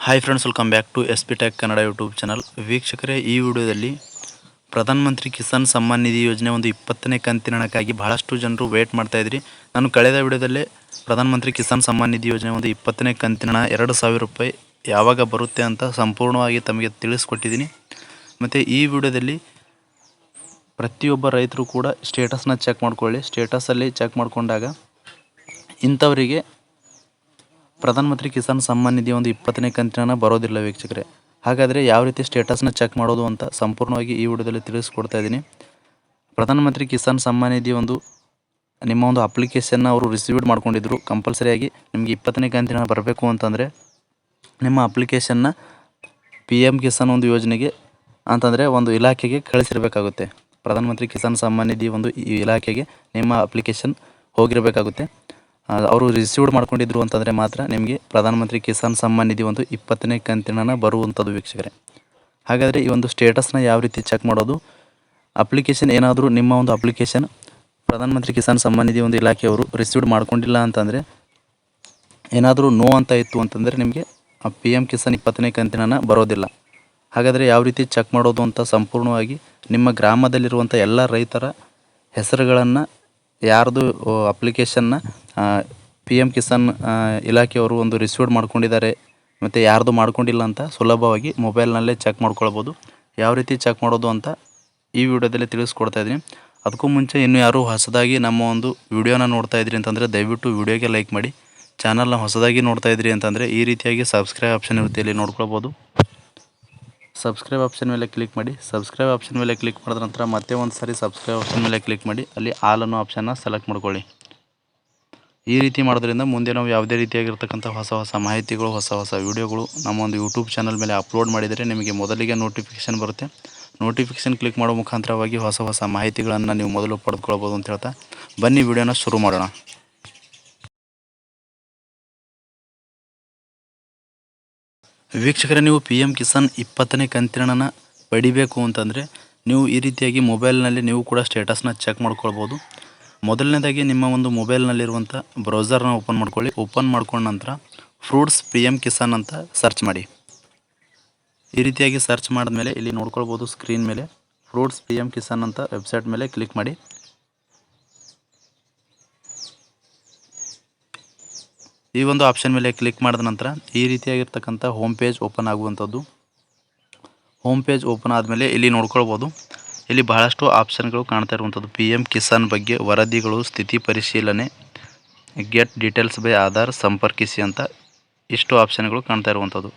Hi friends welcome back to S P tech Kannada YouTube channel ವೀಕ್ಷಕರೇ, ಈ ವಿಡಿಯೋದಲ್ಲಿ ಪ್ರಧಾನಮಂತ್ರಿ ಕಿಸಾನ್ ಸಮ್ಮಾನ್ ನಿಧಿ ಯೋಜನೆ ಒಂದು ಇಪ್ಪತ್ತನೇ ಕಂತಿನ ಹಣಕ್ಕಾಗಿ ಬಹಳಷ್ಟು ಜನರು ವೇಟ್ ಮಾಡ್ತಾ ಇದ್ರಿ. ನಾನು ಕಳೆದ ವಿಡಿಯೋದಲ್ಲೇ ಪ್ರಧಾನಮಂತ್ರಿ ಕಿಸಾನ್ ಸಮ್ಮಾನ್ ನಿಧಿ ಯೋಜನೆ ಒಂದು ಇಪ್ಪತ್ತನೇ ಕಂತಿನ ಹಣ ಎರಡು ಸಾವಿರ ರೂಪಾಯಿ ಯಾವಾಗ ಬರುತ್ತೆ ಅಂತ ಸಂಪೂರ್ಣವಾಗಿ ತಮಗೆ ತಿಳಿಸ್ಕೊಟ್ಟಿದ್ದೀನಿ. ಮತ್ತು ಈ ವಿಡಿಯೋದಲ್ಲಿ ಪ್ರತಿಯೊಬ್ಬ ರೈತರು ಕೂಡ ಸ್ಟೇಟಸ್ನ ಚೆಕ್ ಮಾಡ್ಕೊಳ್ಳಿ. ಸ್ಟೇಟಸಲ್ಲಿ ಚೆಕ್ ಮಾಡಿಕೊಂಡಾಗ ಇಂಥವರಿಗೆ ಪ್ರಧಾನಮಂತ್ರಿ ಕಿಸಾನ್ ಸಮ್ಮಾನ್ ನಿಧಿ ಒಂದು ಇಪ್ಪತ್ತನೇ ಕಂತಿನ ಬರೋದಿಲ್ಲ ವೀಕ್ಷಕರೇ. ಹಾಗಾದರೆ ಯಾವ ರೀತಿ ಸ್ಟೇಟಸ್ನ ಚೆಕ್ ಮಾಡೋದು ಅಂತ ಸಂಪೂರ್ಣವಾಗಿ ಈ ವಿಡಿಯೋದಲ್ಲಿ ತಿಳಿಸ್ಕೊಡ್ತಾ ಇದ್ದೀನಿ. ಪ್ರಧಾನಮಂತ್ರಿ ಕಿಸಾನ್ ಸಮ್ಮಾನ್ ನಿಧಿ ಒಂದು ನಿಮ್ಮ ಒಂದು ಅಪ್ಲಿಕೇಶನ್ನ ಅವರು ರಿಸೀವ್ಡ್ ಮಾಡ್ಕೊಂಡಿದ್ರು ಕಂಪಲ್ಸರಿಯಾಗಿ ನಿಮಗೆ ಇಪ್ಪತ್ತನೇ ಕಂತಿನ ಬರಬೇಕು ಅಂತಂದರೆ ನಿಮ್ಮ ಅಪ್ಲಿಕೇಶನ್ನ ಪಿ ಎಂ ಕಿಸಾನ್ ಒಂದು ಯೋಜನೆಗೆ ಅಂತಂದರೆ ಒಂದು ಇಲಾಖೆಗೆ ಕಳಿಸಿರಬೇಕಾಗುತ್ತೆ. ಪ್ರಧಾನಮಂತ್ರಿ ಕಿಸಾನ್ ಸಮ್ಮಾನ್ ನಿಧಿ ಒಂದು ಈ ಇಲಾಖೆಗೆ ನಿಮ್ಮ ಅಪ್ಲಿಕೇಶನ್ ಹೋಗಿರಬೇಕಾಗುತ್ತೆ. ಅವರು ರಿಸೀವ್ಡ್ ಮಾಡ್ಕೊಂಡಿದ್ರು ಅಂತಂದರೆ ಮಾತ್ರ ನಿಮಗೆ ಪ್ರಧಾನಮಂತ್ರಿ ಕಿಸಾನ್ ಸಮ್ಮಾನ್ ನಿಧಿ ಒಂದು ಇಪ್ಪತ್ತನೇ ಕಂತಿನ ಬರುವಂಥದ್ದು ವೀಕ್ಷಕರೇ. ಹಾಗಾದರೆ ಈ ಒಂದು ಸ್ಟೇಟಸ್ನ ಯಾವ ರೀತಿ ಚೆಕ್ ಮಾಡೋದು? ಅಪ್ಲಿಕೇಶನ್ ಏನಾದರೂ ನಿಮ್ಮ ಒಂದು ಅಪ್ಲಿಕೇಶನ್ ಪ್ರಧಾನಮಂತ್ರಿ ಕಿಸಾನ್ ಸಮ್ಮಾನ್ ನಿಧಿ ಒಂದು ಇಲಾಖೆಯವರು ರಿಸೀವ್ಡ್ ಮಾಡ್ಕೊಂಡಿಲ್ಲ ಅಂತಂದರೆ ಏನಾದರೂ ನೋ ಅಂತ ಇತ್ತು ಅಂತಂದರೆ ನಿಮಗೆ ಪಿ ಎಂ ಕಿಸಾನ್ ಇಪ್ಪತ್ತನೇ ಕಂತಿನ ಬರೋದಿಲ್ಲ. ಹಾಗಾದರೆ ಯಾವ ರೀತಿ ಚೆಕ್ ಮಾಡೋದು ಅಂತ ಸಂಪೂರ್ಣವಾಗಿ ನಿಮ್ಮ ಗ್ರಾಮದಲ್ಲಿರುವಂಥ ಎಲ್ಲ ರೈತರ ಹೆಸರುಗಳನ್ನು, ಯಾರ್ದು ಅಪ್ಲಿಕೇಶನ್ನ ಪಿ ಎಂ ಕಿಸಾನ್ ಇಲಾಖೆಯವರು ಒಂದು ರಿಸೀವ್ಡ್ ಮಾಡ್ಕೊಂಡಿದ್ದಾರೆ. ಮತ್ತು ಯಾರ್ದು ಮಾಡ್ಕೊಂಡಿಲ್ಲ ಅಂತ ಸುಲಭವಾಗಿ ಮೊಬೈಲ್ನಲ್ಲೇ ಚೆಕ್ ಮಾಡ್ಕೊಳ್ಬೋದು. ಯಾವ ರೀತಿ ಚೆಕ್ ಮಾಡೋದು ಅಂತ ಈ ವಿಡಿಯೋದಲ್ಲಿ ತಿಳಿಸ್ಕೊಡ್ತಾ ಇದ್ದೀನಿ. ಅದಕ್ಕೂ ಮುಂಚೆ ಇನ್ನೂ ಯಾರು ಹೊಸದಾಗಿ ನಮ್ಮ ಒಂದು ವಿಡಿಯೋನ ನೋಡ್ತಾ ಇದ್ರಿ ಅಂತಂದರೆ ದಯವಿಟ್ಟು ವಿಡಿಯೋಗೆ ಲೈಕ್ ಮಾಡಿ. ಚಾನಲ್ನ ಹೊಸದಾಗಿ ನೋಡ್ತಾ ಇದ್ರಿ ಅಂತಂದರೆ ಈ ರೀತಿಯಾಗಿ ಸಬ್ಸ್ಕ್ರೈಬ್ ಆಪ್ಷನ್ ಇರುತ್ತೆ ಇಲ್ಲಿ ನೋಡ್ಕೊಳ್ಬೋದು. ಸಬ್ಸ್ಕ್ರೈಬ್ ಆಪ್ಷನ್ ಮೇಲೆ ಕ್ಲಿಕ್ ಮಾಡಿ. ಸಬ್ಸ್ಕ್ರೈಬ್ ಆಪ್ಷನ್ ಮೇಲೆ ಕ್ಲಿಕ್ ಮಾಡಿದ ನಂತರ ಮತ್ತೆ ಒಂದು ಸಾರಿ ಸಬ್ಸ್ಕ್ರೈಬ್ ಆಪ್ಷನ್ ಮೇಲೆ ಕ್ಲಿಕ್ ಮಾಡಿ. ಅಲ್ಲಿ ಆಲ್ ಅನ್ನೋ ಆಪ್ಷನ್ನ ಸೆಲೆಕ್ಟ್ ಮಾಡ್ಕೊಳ್ಳಿ. ಈ ರೀತಿ ಮಾಡೋದ್ರಿಂದ ಮುಂದೆ ನಾವು ಯಾವುದೇ ರೀತಿಯಾಗಿರ್ತಕ್ಕಂಥ ಹೊಸ ಹೊಸ ಮಾಹಿತಿಗಳು, ಹೊಸ ಹೊಸ ವೀಡಿಯೋಗಳು ನಮ್ಮ ಒಂದು ಯೂಟ್ಯೂಬ್ ಚಾನಲ್ ಮೇಲೆ ಅಪ್ಲೋಡ್ ಮಾಡಿದರೆ ನಿಮಗೆ ಮೊದಲಿಗೆ ನೋಟಿಫಿಕೇಶನ್ ಬರುತ್ತೆ. ನೋಟಿಫಿಕೇಶನ್ ಕ್ಲಿಕ್ ಮಾಡೋ ಮುಖಾಂತರವಾಗಿ ಹೊಸ ಹೊಸ ಮಾಹಿತಿಗಳನ್ನು ನೀವು ಮೊದಲು ಪಡೆದುಕೊಳ್ಬೋದು ಅಂತ ಹೇಳ್ತಾ, ಬನ್ನಿ ವಿಡಿಯೋನ ಶುರು ಮಾಡೋಣ. ವೀಕ್ಷಕರೇ, ನೀವು ಪಿ ಎಂ ಕಿಸಾನ್ ಇಪ್ಪತ್ತನೇ ಕಂತಿನ ಪಡಿಬೇಕು ಅಂತಂದರೆ ನೀವು ಈ ರೀತಿಯಾಗಿ ಮೊಬೈಲ್ನಲ್ಲಿ ನೀವು ಕೂಡ ಸ್ಟೇಟಸ್ನ ಚೆಕ್ ಮಾಡ್ಕೊಳ್ಬೋದು. ಮೊದಲನೇದಾಗಿ ನಿಮ್ಮ ಒಂದು ಮೊಬೈಲ್ನಲ್ಲಿರುವಂಥ ಬ್ರೌಸರ್ನ ಓಪನ್ ಮಾಡ್ಕೊಳ್ಳಿ. ಓಪನ್ ಮಾಡ್ಕೊಂಡ ನಂತರ ಫ್ರೂಟ್ಸ್ ಪಿ ಎಂ ಕಿಸಾನ್ ಅಂತ ಸರ್ಚ್ ಮಾಡಿ. ಈ ರೀತಿಯಾಗಿ ಸರ್ಚ್ ಮಾಡಿದ್ಮೇಲೆ ಇಲ್ಲಿ ನೋಡ್ಕೊಳ್ಬೋದು ಸ್ಕ್ರೀನ್ ಮೇಲೆ. ಫ್ರೂಟ್ಸ್ ಪಿ ಎಂ ಕಿಸಾನ್ ಅಂತ ವೆಬ್ಸೈಟ್ ಮೇಲೆ ಕ್ಲಿಕ್ ಮಾಡಿ. ಈ ಒಂದು ಆಪ್ಷನ್ ಮೇಲೆ ಕ್ಲಿಕ್ ಮಾಡಿದ ನಂತರ ಈ ರೀತಿಯಾಗಿರ್ತಕ್ಕಂಥ ಹೋಮ್ ಪೇಜ್ ಓಪನ್ ಆಗುವಂಥದ್ದು. ಹೋಮ್ ಪೇಜ್ ಓಪನ್ ಆದಮೇಲೆ ಇಲ್ಲಿ ನೋಡ್ಕೊಳ್ಬೋದು. ಇಲ್ಲಿ ಬಹಳಷ್ಟು ಆಪ್ಷನ್ಗಳು ಕಾಣ್ತಾ ಇರುವಂಥದ್ದು. ಪಿ ಎಂ ಕಿಸಾನ್ ಬಗ್ಗೆ ವರದಿಗಳು, ಸ್ಥಿತಿ ಪರಿಶೀಲನೆ ಗೆಟ್ ಡೀಟೇಲ್ಸ್ ಬೈ ಆಧಾರ್ ಸಂಪರ್ಕಿಸಿ ಅಂತ ಇಷ್ಟು ಆಪ್ಷನ್ಗಳು ಕಾಣ್ತಾ ಇರುವಂಥದ್ದು.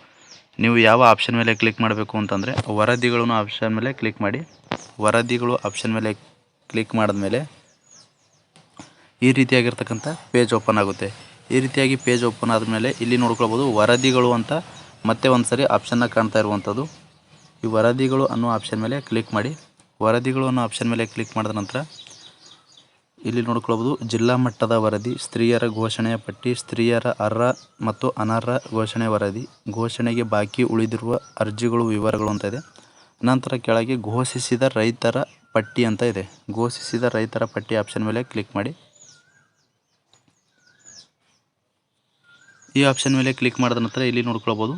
ನೀವು ಯಾವ ಆಪ್ಷನ್ ಮೇಲೆ ಕ್ಲಿಕ್ ಮಾಡಬೇಕು ಅಂತಂದರೆ, ವರದಿಗಳನ್ನು ಆಪ್ಷನ್ ಮೇಲೆ ಕ್ಲಿಕ್ ಮಾಡಿ. ವರದಿಗಳು ಆಪ್ಷನ್ ಮೇಲೆ ಕ್ಲಿಕ್ ಮಾಡಿದ್ಮೇಲೆ ಈ ರೀತಿಯಾಗಿರ್ತಕ್ಕಂಥ ಪೇಜ್ ಓಪನ್ ಆಗುತ್ತೆ. ಈ ರೀತಿಯಾಗಿ ಪೇಜ್ ಓಪನ್ ಆದಮೇಲೆ ಇಲ್ಲಿ ನೋಡ್ಕೊಳ್ಬೋದು ವರದಿಗಳು ಅಂತ ಮತ್ತೆ ಒಂದು ಸರಿ ಆಪ್ಷನ್ನ ಕಾಣ್ತಾ ಇರುವಂಥದ್ದು. ಈ ವರದಿಗಳು ಅನ್ನೋ ಆಪ್ಷನ್ ಮೇಲೆ ಕ್ಲಿಕ್ ಮಾಡಿ. ವರದಿಗಳು ಅನ್ನೋ ಆಪ್ಷನ್ ಮೇಲೆ ಕ್ಲಿಕ್ ಮಾಡಿದ ನಂತರ ಇಲ್ಲಿ ನೋಡ್ಕೊಳ್ಬೋದು, ಜಿಲ್ಲಾ ಮಟ್ಟದ ವರದಿ, ಸ್ತ್ರೀಯರ ಘೋಷಣೆಯ ಪಟ್ಟಿ, ಸ್ತ್ರೀಯರ ಅರ್ಹ ಮತ್ತು ಅನರ್ಹ ಘೋಷಣೆ ವರದಿ, ಘೋಷಣೆಗೆ ಬಾಕಿ ಉಳಿದಿರುವ ಅರ್ಜಿಗಳು ವಿವರಗಳು ಅಂತ ಇದೆ. ನಂತರ ಕೆಳಗೆ ಘೋಷಿಸಿದ ರೈತರ ಪಟ್ಟಿ ಅಂತ ಇದೆ. ಘೋಷಿಸಿದ ರೈತರ ಪಟ್ಟಿ ಆಪ್ಷನ್ ಮೇಲೆ ಕ್ಲಿಕ್ ಮಾಡಿ. ಈ ಆಪ್ಷನ್ ಮೇಲೆ ಕ್ಲಿಕ್ ಮಾಡಿದ ನಂತರ ಇಲ್ಲಿ ನೋಡ್ಕೊಳ್ಬೋದು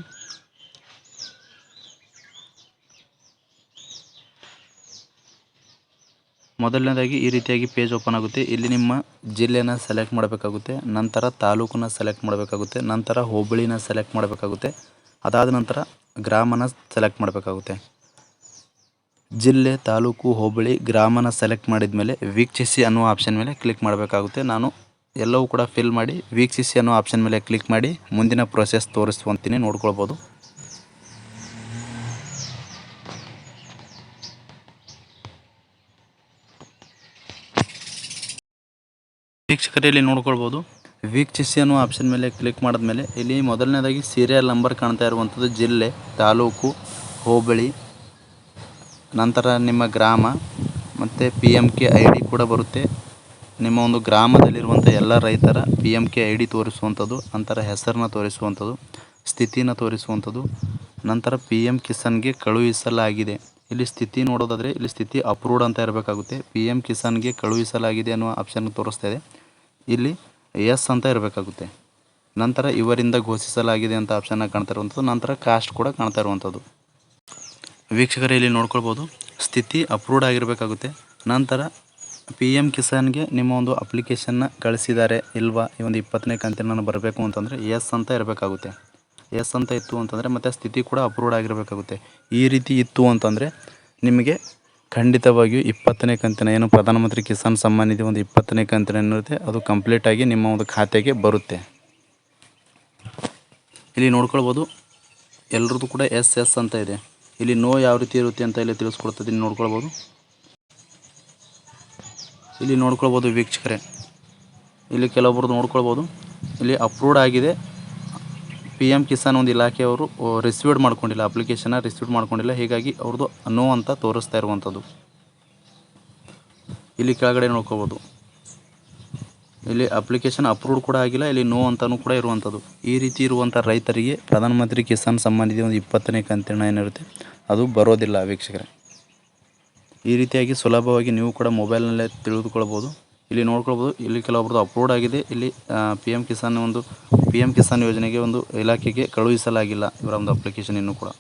ಮೊದಲನೇದಾಗಿ ಈ ರೀತಿಯಾಗಿ ಪೇಜ್ ಓಪನ್ ಆಗುತ್ತೆ. ಇಲ್ಲಿ ನಿಮ್ಮ ಜಿಲ್ಲೆನ ಸೆಲೆಕ್ಟ್ ಮಾಡಬೇಕಾಗುತ್ತೆ. ನಂತರ ತಾಲೂಕನ್ನ ಸೆಲೆಕ್ಟ್ ಮಾಡಬೇಕಾಗುತ್ತೆ. ನಂತರ ಹೋಬಳಿನ ಸೆಲೆಕ್ಟ್ ಮಾಡಬೇಕಾಗುತ್ತೆ. ಅದಾದ ನಂತರ ಗ್ರಾಮನ ಸೆಲೆಕ್ಟ್ ಮಾಡಬೇಕಾಗುತ್ತೆ. ಜಿಲ್ಲೆ, ತಾಲೂಕು, ಹೋಬಳಿ, ಗ್ರಾಮನ ಸೆಲೆಕ್ಟ್ ಮಾಡಿದ ಮೇಲೆ ವೀಕ್ಷಿಸಿ ಅನ್ನೋ ಆಪ್ಷನ್ ಮೇಲೆ ಕ್ಲಿಕ್ ಮಾಡಬೇಕಾಗುತ್ತೆ. ನಾನು ಎಲ್ಲವೂ ಕೂಡ ಫಿಲ್ ಮಾಡಿ ವೀಕ್ಷಿಸಿ ಅನ್ನೋ ಆಪ್ಷನ್ ಮೇಲೆ ಕ್ಲಿಕ್ ಮಾಡಿ ಮುಂದಿನ ಪ್ರೊಸೆಸ್ ತೋರಿಸ್ಕೊಂತೀನಿ ನೋಡ್ಕೊಳ್ಬೋದು. ವೀಕ್ಷಕರೇ ಇಲ್ಲಿ ನೋಡ್ಕೊಳ್ಬೋದು. ವೀಕ್ಷಿಸಿ ಅನ್ನೋ ಆಪ್ಷನ್ ಮೇಲೆ ಕ್ಲಿಕ್ ಮಾಡಿದ್ಮೇಲೆ ಇಲ್ಲಿ ಮೊದಲನೇದಾಗಿ ಸೀರಿಯಲ್ ನಂಬರ್ ಕಾಣ್ತಾ ಇರುವಂಥದ್ದು ಜಿಲ್ಲೆ, ತಾಲೂಕು, ಹೋಬಳಿ, ನಂತರ ನಿಮ್ಮ ಗ್ರಾಮ, ಮತ್ತು P M K I D ಕೂಡ ಬರುತ್ತೆ. ನಿಮ್ಮ ಒಂದು ಗ್ರಾಮದಲ್ಲಿರುವಂಥ ಎಲ್ಲ ರೈತರ P M K I D ತೋರಿಸುವಂಥದ್ದು, ನಂತರ ಹೆಸರನ್ನ ತೋರಿಸುವಂಥದ್ದು, ಸ್ಥಿತಿನ ತೋರಿಸುವಂಥದ್ದು, ನಂತರ ಪಿ ಎಂ ಕಿಸಾನ್ಗೆ ಕಳುಹಿಸಲಾಗಿದೆ. ಇಲ್ಲಿ ಸ್ಥಿತಿ ನೋಡೋದಾದರೆ ಇಲ್ಲಿ ಸ್ಥಿತಿ ಅಪ್ರೂವ್ಡ್ ಅಂತ ಇರಬೇಕಾಗುತ್ತೆ. ಪಿ ಎಂ ಕಿಸಾನ್ಗೆ ಕಳುಹಿಸಲಾಗಿದೆ ಅನ್ನುವ ಆಪ್ಷನ್ ತೋರಿಸ್ತಾ ಇದೆ. ಇಲ್ಲಿ ಎಸ್ ಅಂತ ಇರಬೇಕಾಗುತ್ತೆ. ನಂತರ ಇವರಿಂದ ಘೋಷಿಸಲಾಗಿದೆ ಅಂತ ಆಪ್ಷನ್ನ ಕಾಣ್ತಾ ಇರುವಂಥದ್ದು ನಂತರ ಕಾಸ್ಟ್ ಕೂಡ ಕಾಣ್ತಾ ಇರುವಂಥದ್ದು ವೀಕ್ಷಕರೇ, ಇಲ್ಲಿ ನೋಡ್ಕೊಳ್ಬೋದು. ಸ್ಥಿತಿ ಅಪ್ರೂವ್ಡ್ ಆಗಿರಬೇಕಾಗುತ್ತೆ. ನಂತರ ಪಿ ಎಂ ಕಿಸಾನ್ಗೆ ನಿಮ್ಮ ಒಂದು ಅಪ್ಲಿಕೇಶನ್ನ ಕಳಿಸಿದ್ದಾರೆ ಇಲ್ವಾ? ಈ ಒಂದು ಇಪ್ಪತ್ತನೇ ಕಂತಿನ ನಾನು ಬರಬೇಕು ಅಂತಂದರೆ ಎಸ್ ಅಂತ ಇರಬೇಕಾಗುತ್ತೆ. ಎಸ್ ಅಂತ ಇತ್ತು ಅಂತಂದರೆ ಮತ್ತು ಸ್ಥಿತಿ ಕೂಡ ಅಪ್ರೂವ್ಡ್ ಆಗಿರಬೇಕಾಗುತ್ತೆ. ಈ ರೀತಿ ಇತ್ತು ಅಂತಂದರೆ ನಿಮಗೆ ಖಂಡಿತವಾಗಿಯೂ ಇಪ್ಪತ್ತನೇ ಕಂತಿನ, ಏನು ಪ್ರಧಾನಮಂತ್ರಿ ಕಿಸಾನ್ ಸಮ್ಮಾನ್ ನಿಧಿ ಒಂದು ಇಪ್ಪತ್ತನೇ ಕಂತಿನ ಏನಿರುತ್ತೆ ಅದು ಕಂಪ್ಲೀಟಾಗಿ ನಿಮ್ಮ ಒಂದು ಖಾತೆಗೆ ಬರುತ್ತೆ. ಇಲ್ಲಿ ನೋಡ್ಕೊಳ್ಬೋದು ಎಲ್ಲರದ್ದು ಕೂಡ ಎಸ್ ಎಸ್ ಅಂತ ಇದೆ. ಇಲ್ಲಿ ನೋ ಯಾವ ರೀತಿ ಇರುತ್ತೆ ಅಂತ ಇಲ್ಲಿ ತಿಳಿಸ್ಕೊಡ್ತಿದ್ದೀನಿ ನೋಡ್ಕೊಳ್ಬೋದು. ಇಲ್ಲಿ ನೋಡ್ಕೊಳ್ಬೋದು ವೀಕ್ಷಕರೇ. ಇಲ್ಲಿ ಕೆಲವೊಬ್ರದ್ದು ನೋಡ್ಕೊಳ್ಬೋದು. ಇಲ್ಲಿ ಅಪ್ರೂವ್ಡ್ ಆಗಿದೆ. ಪಿ ಎಂ ಕಿಸಾನ್ ಒಂದು ಇಲಾಖೆಯವರು ರಿಸೀವ್ಡ್ ಮಾಡ್ಕೊಂಡಿಲ್ಲ ಅಪ್ಲಿಕೇಶನ್ನ ರಿಸೀವ್ ಮಾಡ್ಕೊಂಡಿಲ್ಲ, ಹೀಗಾಗಿ ಅವ್ರದ್ದು ನೋ ಅಂತ ತೋರಿಸ್ತಾ ಇರುವಂಥದ್ದು. ಇಲ್ಲಿ ಕೆಳಗಡೆ ನೋಡ್ಕೋಬೋದು. ಇಲ್ಲಿ ಅಪ್ಲಿಕೇಶನ್ ಅಪ್ರೂವ್ಡ್ ಕೂಡ ಆಗಿಲ್ಲ, ಇಲ್ಲಿ ನೋ ಅಂತಲೂ ಕೂಡ ಇರುವಂಥದ್ದು. ಈ ರೀತಿ ಇರುವಂಥ ರೈತರಿಗೆ ಪ್ರಧಾನಮಂತ್ರಿ ಕಿಸಾನ್ ಸಮ್ಮಾನ್ ನಿಧಿ ಒಂದು ಇಪ್ಪತ್ತನೇ ಕಂತಿನ ಏನಿರುತ್ತೆ, ಅದು ಬರೋದಿಲ್ಲ ವೀಕ್ಷಕರೇ. ಈ ರೀತಿಯಾಗಿ ಸುಲಭವಾಗಿ ನೀವು ಕೂಡ ಮೊಬೈಲ್ನಲ್ಲೇ ತಿಳಿದುಕೊಳ್ಬೋದು. ಇಲ್ಲಿ ನೋಡ್ಕೊಳ್ಬೋದು. ಇಲ್ಲಿ ಕೆಲವೊಬ್ರದ್ದು ಅಪ್ಲೋಡ್ ಆಗಿದೆ. ಇಲ್ಲಿ ಪಿ ಎಂ ಕಿಸಾನ್ ಒಂದು ಪಿ ಎಂ ಕಿಸಾನ್ ಯೋಜನೆಗೆ ಒಂದು ಇಲಾಖೆಗೆ ಕಳುಹಿಸಲಾಗಿಲ್ಲ ಇವರ ಒಂದು ಅಪ್ಲಿಕೇಶನ್ ಇನ್ನೂ ಕೂಡ.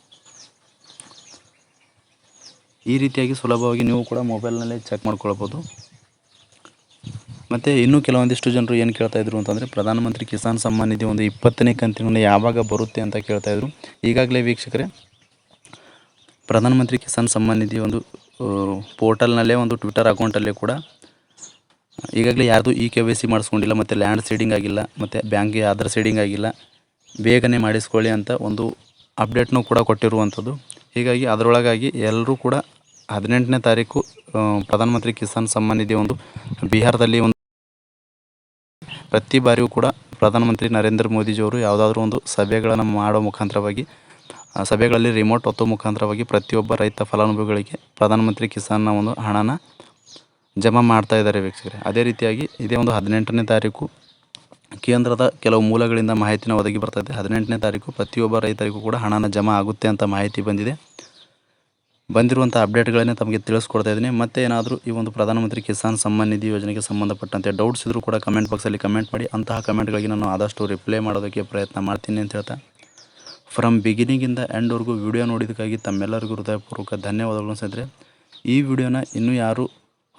ಈ ರೀತಿಯಾಗಿ ಸುಲಭವಾಗಿ ನೀವು ಕೂಡ ಮೊಬೈಲ್ನಲ್ಲೇ ಚೆಕ್ ಮಾಡ್ಕೊಳ್ಬೋದು. ಮತ್ತು ಇನ್ನೂ ಕೆಲವೊಂದಿಷ್ಟು ಜನರು ಏನು ಕೇಳ್ತಾ ಇದ್ರು ಅಂತಂದರೆ, ಪ್ರಧಾನಮಂತ್ರಿ ಕಿಸಾನ್ ಸಮ್ಮಾನ್ ನಿಧಿ ಒಂದು ಇಪ್ಪತ್ತನೇ ಕಂತಿನಲ್ಲಿ ಯಾವಾಗ ಬರುತ್ತೆ ಅಂತ ಕೇಳ್ತಾ ಇದ್ರು. ಈಗಾಗಲೇ ವೀಕ್ಷಕರೇ, ಪ್ರಧಾನಮಂತ್ರಿ ಕಿಸಾನ್ ಸಮ್ಮಾನ್ ನಿಧಿ ಒಂದು ಪೋರ್ಟಲ್ನಲ್ಲೇ ಒಂದು ಟ್ವಿಟರ್ ಅಕೌಂಟಲ್ಲೇ ಕೂಡ ಈಗಾಗಲೇ ಯಾರ್ದು ಇ ಕೆ ವೈ ಸಿ ಮಾಡಿಸ್ಕೊಂಡಿಲ್ಲ, ಮತ್ತು ಲ್ಯಾಂಡ್ ಸೀಡಿಂಗ್ ಆಗಿಲ್ಲ, ಮತ್ತು ಬ್ಯಾಂಕ್ಗೆ ಆಧಾರ್ ಸೀಡಿಂಗ್ ಆಗಿಲ್ಲ. ಬೇಗನೆ ಮಾಡಿಸ್ಕೊಳ್ಳಿ ಅಂತ ಒಂದು ಅಪ್ಡೇಟ್ನೂ ಕೂಡ ಕೊಟ್ಟಿರುವಂಥದ್ದು. ಹೀಗಾಗಿ ಅದರೊಳಗಾಗಿ ಎಲ್ಲರೂ ಕೂಡ ಹದಿನೆಂಟನೇ ತಾರೀಕು ಪ್ರಧಾನಮಂತ್ರಿ ಕಿಸಾನ್ ಸಮ್ಮಾನ್ ನಿಧಿ ಒಂದು ಬಿಹಾರದಲ್ಲಿ ಒಂದು ಪ್ರತಿ ಬಾರಿಯೂ ಕೂಡ ಪ್ರಧಾನಮಂತ್ರಿ ನರೇಂದ್ರ ಮೋದಿಜಿಯವರು ಯಾವುದಾದ್ರೂ ಒಂದು ಸಭೆಗಳನ್ನು ಮಾಡೋ ಮುಖಾಂತರವಾಗಿ ಸಭೆಗಳಲ್ಲಿ ರಿಮೋಟ್ ಒತ್ತೋ ಮುಖಾಂತರವಾಗಿ ಪ್ರತಿಯೊಬ್ಬ ರೈತ ಫಲಾನುಭವಿಗಳಿಗೆ ಪ್ರಧಾನಮಂತ್ರಿ ಕಿಸಾನ್ನ ಒಂದು ಹಣನ ಜಮಾ ಮಾಡ್ತಾ ಇದ್ದಾರೆ ವೀಕ್ಷಕರೇ. ಅದೇ ರೀತಿಯಾಗಿ ಇದೇ ಒಂದು ಹದಿನೆಂಟನೇ ತಾರೀಕು ಕೇಂದ್ರದ ಕೆಲವು ಮೂಲಗಳಿಂದ ಮಾಹಿತಿನ ಒದಗಿ ಬರ್ತದೆ ಹದಿನೆಂಟನೇ ತಾರೀಕು ಪ್ರತಿಯೊಬ್ಬ ರೈತರಿಗೂ ಕೂಡ ಹಣನ ಜಮಾ ಆಗುತ್ತೆ ಅಂತ ಮಾಹಿತಿ ಬಂದಿದೆ. ಬಂದಿರುವಂಥ ಅಪ್ಡೇಟ್ಗಳನ್ನೇ ತಮಗೆ ತಿಳಿಸ್ಕೊಡ್ತಾ ಇದ್ದೀನಿ. ಮತ್ತೆ ಏನಾದರೂ ಈ ಒಂದು ಪ್ರಧಾನಮಂತ್ರಿ ಕಿಸಾನ್ ಸಮ್ಮಾನ್ ನಿಧಿ ಯೋಜನೆಗೆ ಸಂಬಂಧಪಟ್ಟಂತೆ ಡೌಟ್ಸ್ ಇದ್ದರೂ ಕೂಡ ಕಮೆಂಟ್ ಬಾಕ್ಸಲ್ಲಿ ಕಮೆಂಟ್ ಮಾಡಿ. ಅಂತಹ ಕಮೆಂಟ್ಗಳಿಗೆ ನಾನು ಆದಷ್ಟು ರಿಪ್ಲೈ ಮಾಡೋದಕ್ಕೆ ಪ್ರಯತ್ನ ಮಾಡ್ತೀನಿ ಅಂತ ಹೇಳ್ತಾ. ಫ್ರಮ್ ಬಿಗಿನಿಂಗಿಂದ ಎಂಡ್ವರೆಗೂ ವಿಡಿಯೋ ನೋಡಿದ್ದಕ್ಕಾಗಿ ತಮ್ಮೆಲ್ಲರಿಗೂ ಹೃದಯಪೂರ್ವಕ ಧನ್ಯವಾದಗಳು ಸ್ನೇಹಿತರೆ. ಈ ವಿಡಿಯೋನ ಇನ್ನೂ ಯಾರು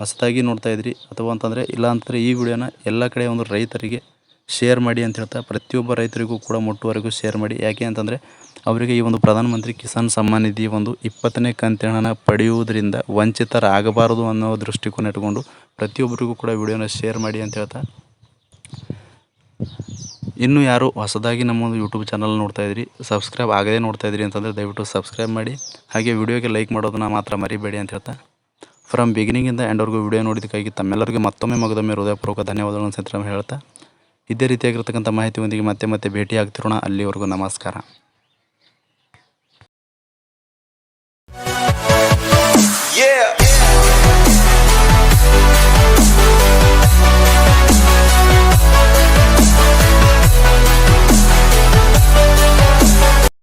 ಹೊಸದಾಗಿ ನೋಡ್ತಾ ಇದ್ರಿ ಅಥವಾ ಅಂತಂದರೆ ಇಲ್ಲ ಅಂತಂದರೆ ಈ ವಿಡಿಯೋನ ಎಲ್ಲ ಕಡೆ ಒಂದು ರೈತರಿಗೆ ಶೇರ್ ಮಾಡಿ ಅಂತ ಹೇಳ್ತಾ ಪ್ರತಿಯೊಬ್ಬ ರೈತರಿಗೂ ಕೂಡ ಮುಟ್ಟುವರೆಗೂ ಶೇರ್ ಮಾಡಿ. ಯಾಕೆ ಅಂತಂದರೆ ಅವರಿಗೆ ಈ ಒಂದು ಪ್ರಧಾನಮಂತ್ರಿ ಕಿಸಾನ್ ಸಮ್ಮಾನ್ ನಿಧಿ ಒಂದು ಇಪ್ಪತ್ತನೇ ಕಂತಿನ ಪಡೆಯುವುದರಿಂದ ವಂಚಿತರಾಗಬಾರದು ಅನ್ನೋ ದೃಷ್ಟಿಕೋನ ಇಟ್ಕೊಂಡು ಪ್ರತಿಯೊಬ್ಬರಿಗೂ ಕೂಡ ವಿಡಿಯೋನ ಶೇರ್ ಮಾಡಿ ಅಂತ ಹೇಳ್ತಾ. ಇನ್ನು ಯಾರು ಹೊಸದಾಗಿ ನಮ್ಮ ಒಂದು ಯೂಟ್ಯೂಬ್ ಚಾನಲ್ ನೋಡ್ತಾ ಇದ್ರಿ ಸಬ್ಸ್ಕ್ರೈಬ್ ಆಗದೇ ನೋಡ್ತಾ ಇದ್ರಿ ಅಂತಂದರೆ ದಯವಿಟ್ಟು ಸಬ್ಸ್ಕ್ರೈಬ್ ಮಾಡಿ. ಹಾಗೆ ವಿಡಿಯೋಗೆ ಲೈಕ್ ಮಾಡೋದನ್ನ ಮಾತ್ರ ಮರಿಬೇಡಿ ಅಂತ ಹೇಳ್ತಾ. ಫ್ರಮ್ ಬಿಗಿನಿಂಗಿಂದ ಎಂಡ್ವರೆಗೂ ವಿಡಿಯೋ ನೋಡಿದ್ದಕ್ಕಾಗಿ ತಮ್ಮೆಲ್ಲರಿಗೂ ಮತ್ತೊಮ್ಮೆ ಮಗದೊಮ್ಮೆ ಹೃದಯಪೂರ್ವಕ ಧನ್ಯವಾದಗಳನ್ನು ಅಂತ ಹೇಳ್ತಾ, ಇದೇ ರೀತಿಯಾಗಿರ್ತಕ್ಕಂಥ ಮಾಹಿತಿಯೊಂದಿಗೆ ಮತ್ತೆ ಮತ್ತೆ ಭೇಟಿ ಆಗ್ತಿರೋಣ ಅಲ್ಲಿವರೆಗೂ ನಮಸ್ಕಾರ.